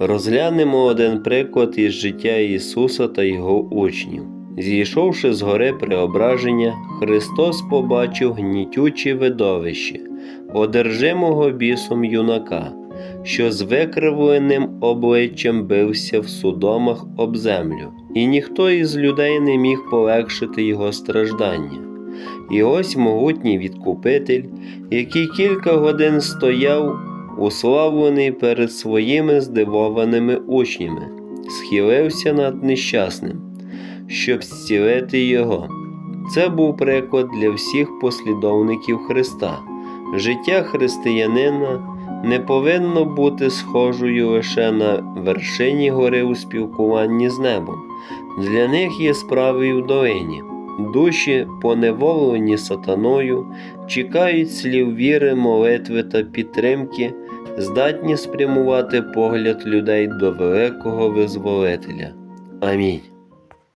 Розглянемо один приклад із життя Ісуса та Його учнів. Зійшовши з гори преображення, Христос побачив гнітюче видовище, одержимого бісом юнака, що з викривленим обличчям бився в судомах об землю, і ніхто із людей не міг полегшити його страждання. І ось могутній відкупитель, який кілька годин стояв, уславлений перед своїми здивованими учнями, схилився над нещасним, щоб зцілити його. Це був приклад для всіх послідовників Христа. Життя християнина не повинно бути схожою лише на вершині гори у спілкуванні з небом. Для них є справи й в долині. Душі, поневолені сатаною, чекають слів віри, молитви та підтримки, здатні спрямувати погляд людей до великого визволителя. Амінь.